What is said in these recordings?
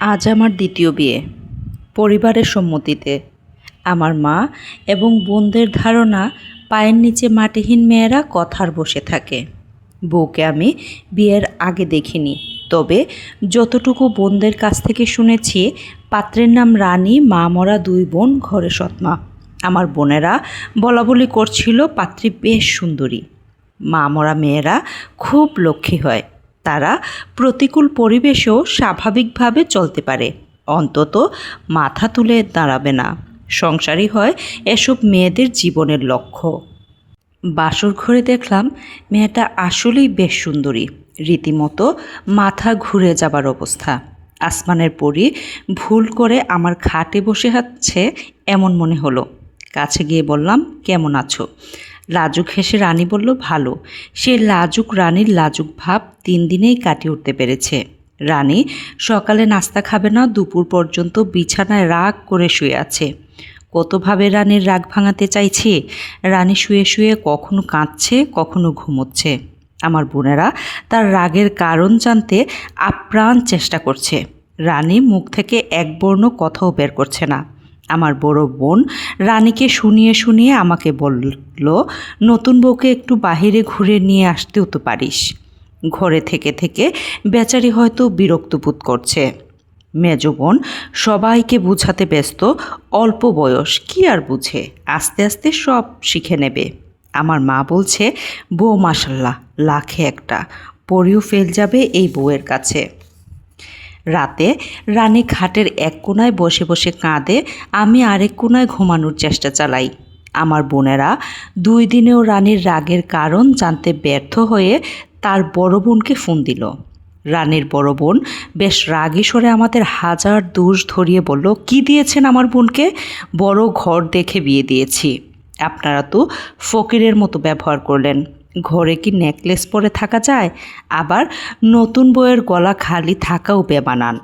আজ আমার দ্বিতীয় বিয়ে। পরিবারের সম্মতিতে। আমার মা এবং বোনদের ধারণা, পায়ের নিচে মাটিহীন মেয়েরা কথার বসে থাকে। বউকে আমি বিয়ের আগে দেখিনি। তবে যতটুকু বোনদের কাছ থেকে শুনেছি, পাত্রের নাম রানী, মা মরা দুই বোন, ঘরে সৎমা। আমার বোনেরা বলা বলি করছিল, পাত্রী বেশ সুন্দরী। মা মরা মেয়েরা খুব লক্ষ্মী হয়। তারা প্রতিকূল পরিবেশেও স্বাভাবিকভাবে চলতে পারে। অন্তত মাথা তুলে দাঁড়াবে না। সংসারই হয় এসব মেয়েদের জীবনের লক্ষ্য। বাসর ঘরে দেখলাম মেয়েটা আসলেই বেশ সুন্দরী। রীতিমতো মাথা ঘুরে যাবার অবস্থা। আসমানের পরি ভুল করে আমার খাটে বসে হাচ্ছে এমন মনে হলো। কাছে গিয়ে বললাম, কেমন আছো? লাজুক হেসে রানী বলল, ভালো। সে লাজুক রানীর লাজুক ভাব তিন দিনেই কাটিয়ে উঠতে পেরেছে। রানী সকালে নাস্তা খাবে না, দুপুর পর্যন্ত বিছানায় রাগ করে শুয়ে আছে। কতভাবে রানীর রাগ ভাঙাতে চাইছি? রানী শুয়ে শুয়ে কখনো কাঁদছে, কখনো ঘুমোচ্ছে। আমার বোনেরা, তার রাগের কারণ জানতে আপ্রাণ চেষ্টা করছে। রানী মুখ থেকে এক বর্ণ কথাও বের করছে না। আমার বড় বোন রানীকে শুনিয়ে শুনিয়ে আমাকে বলল, নতুন বউকে একটু বাহিরে ঘুরে নিয়ে আসতেও তো পারিস। ঘরে থেকে থেকে বেচারি হয়তো বিরক্ত বোধ করছে। মেজ বোন, সবাইকে বুঝাতে ব্যস্ত, অল্প বয়স, কি আর বুঝে? আস্তে আস্তে সব শিখে নেবে। আমার মা বলছে, বউ মাসাল্লাহ লাখে একটা। পরিও ফেল যাবে এই বউয়ের কাছে। রাতে রানী খাটের এক কোনায় বসে বসে কাঁদে, আমি আরেক কোনায় ঘুমানোর চেষ্টা চালাই। আমার বোনেরা দুই দিনেও রানীর রাগের কারণ জানতে ব্যর্থ হয়ে তার বড় বোনকে ফোন দিল। রানীর বড় বোন বেশ রাগী সরে আমাদের হাজার দোষ ধরিয়ে বলল, কি দিয়েছেন আমার বোনকে? বড় ঘর দেখে বিয়ে দিয়েছি। আপনারা তো ফকিরের মতো ব্যবহার করলেন। ঘরে কি নেকলেস পরে থাকা যায়? আবার নতুন বইয়ের গলা খালি থাকাও বেমানান।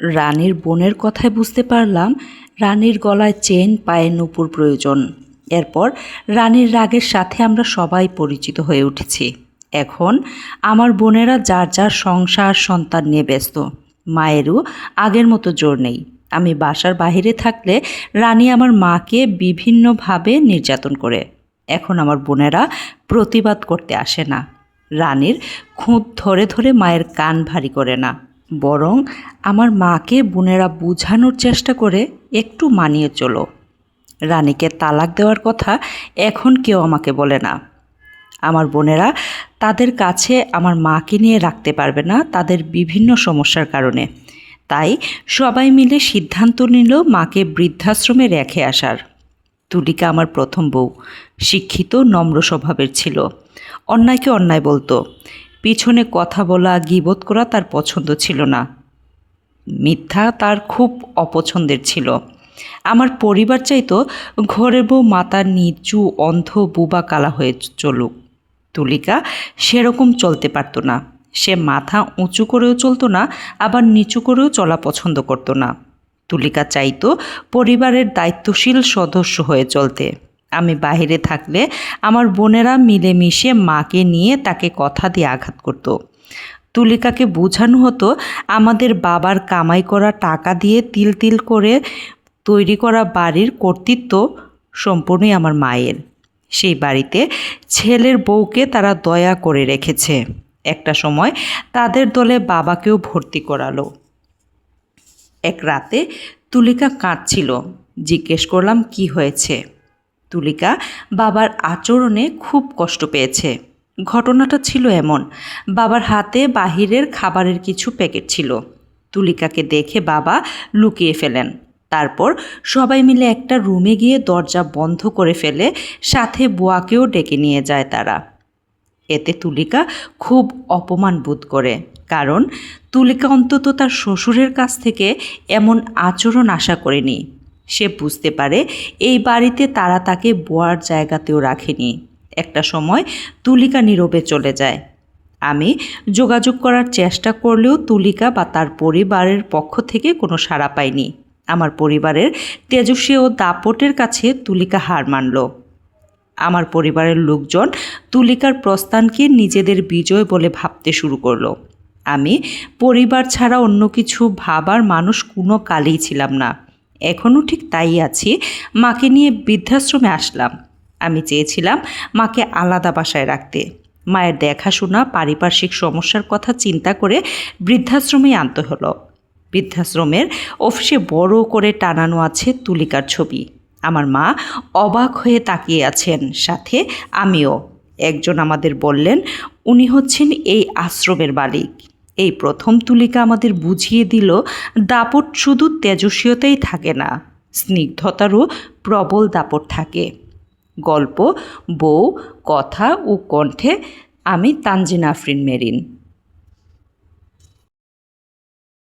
রানীর বোনের কথায় বুঝতে পারলাম রানীর গলায় চেন, পায়ে নুপুর প্রয়োজন। এরপর রানীর রাগের সাথে আমরা সবাই পরিচিত হয়ে উঠেছি। এখন আমার বোনেরা যার যার সংসার, সন্তান নিয়ে ব্যস্ত। মায়েরও আগের মতো জোর নেই। আমি বাসার বাহিরে থাকলে রানী আমার মাকে বিভিন্নভাবে নির্যাতন করে। এখন আমার বোনেরা প্রতিবাদ করতে আসে না। রানীর খুঁত ধরে ধরে মায়ের কান ভারী করে না। বরং আমার মাকে বোনেরা বোঝানোর চেষ্টা করে একটু মানিয়ে চলো। রানীকে তালাক দেওয়ার কথা এখন কেউ আমাকে বলে না। আমার বোনেরা তাদের কাছে আমার মাকে নিয়ে রাখতে পারবে না তাদের বিভিন্ন সমস্যার কারণে। তাই সবাই মিলে সিদ্ধান্ত নিল মাকে বৃদ্ধাশ্রমে রেখে আসার। তুলিকা আমার প্রথম বউ। শিক্ষিত, নম্র স্বভাবের ছিল। অন্যায়কে অন্যায় বলতো। পিছনে কথা বলা গিবোধ করা তার পছন্দ ছিল না। মিথ্যা তার খুব অপছন্দের ছিল। আমার পরিবার চাইতো ঘরের বউ মাতা নিচু, অন্ধ, বুবা কালা হয়ে চলুক। তুলিকা সেরকম চলতে পারতো না। সে মাথা উঁচু করেও চলতো না, আবার নিচু করেও চলা পছন্দ করতো না। তুলিকা চাইতো পরিবারের দায়িত্বশীল সদস্য হয়ে চলতে। আমি বাইরে থাকলে আমার বোনেরা মিলেমিশে মাকে নিয়ে তাকে কথা দিয়ে আঘাত করত। তুলিকাকে বোঝানো হতো আমাদের বাবার কামাই করা টাকা দিয়ে তিল তিল করে তৈরি করা বাড়ির কর্তৃত্ব সম্পূর্ণই আমার মায়ের। সেই বাড়িতে ছেলের বউকে তারা দয়া করে রেখেছে। একটা সময় তাদের দলে বাবাকেও ভর্তি করালো। এক রাতে তুলিকা কাঁদছিল। জিজ্ঞেস করলাম, কি হয়েছে? তুলিকা, বাবার আচরণে খুব কষ্ট পেয়েছে। ঘটনাটা ছিল এমন, বাবার হাতে বাহিরের খাবারের কিছু প্যাকেট ছিল। তুলিকাকে দেখে বাবা লুকিয়ে ফেলেন। তারপর সবাই মিলে একটা রুমে গিয়ে দরজা বন্ধ করে ফেলে সাথে বুয়াকেও ডেকে নিয়ে যায় তারা। এতে তুলিকা খুব অপমান বোধ করে। কারণ তুলিকা অন্তত তার শ্বশুরের কাছ থেকে এমন আচরণ আশা করেনি। সে বুঝতে পারে এই বাড়িতে তারা তাকে বোয়ার জায়গাতেও রাখেনি। একটা সময় তুলিকা নীরবে চলে যায়। আমি যোগাযোগ করার চেষ্টা করলেও তুলিকা বা তার পরিবারের পক্ষ থেকে কোনো সাড়া পাইনি আমার পরিবারের তেজস্বী ও দাপটের কাছে তুলিকা হার মানল। আমার পরিবারের লোকজন তুলিকার প্রস্থানকে নিজেদের বিজয় বলে ভাবতে শুরু করল। আমি পরিবার ছাড়া অন্য কিছু ভাবার মানুষ কোনো কালেই ছিলাম না। এখনও ঠিক তাই আছি। মাকে নিয়ে বৃদ্ধাশ্রমে আসলাম। আমি চেয়েছিলাম মাকে আলাদা বাসায় রাখতে। মায়ের দেখাশোনা, পারিপার্শ্বিক সমস্যার কথা চিন্তা করে বৃদ্ধাশ্রমে আনতে হলো। বৃদ্ধাশ্রমের অফিসে বড় করে টানানো আছে তুলিকার ছবি। আমার মা অবাক হয়ে তাকিয়ে আছেন, সাথে আমিও। একজন আমাদের বললেন, উনি হচ্ছেন এই আশ্রমের মালিক। এই প্রথম তুলিকা আমাদের বুঝিয়ে দিল, দাপট শুধু তেজস্বীয়তেই থাকে না, স্নিগ্ধতারও প্রবল দাপট থাকে। গল্প, বউ, কথা ও কণ্ঠে আমি তানজিনা আফরিন মেরিন।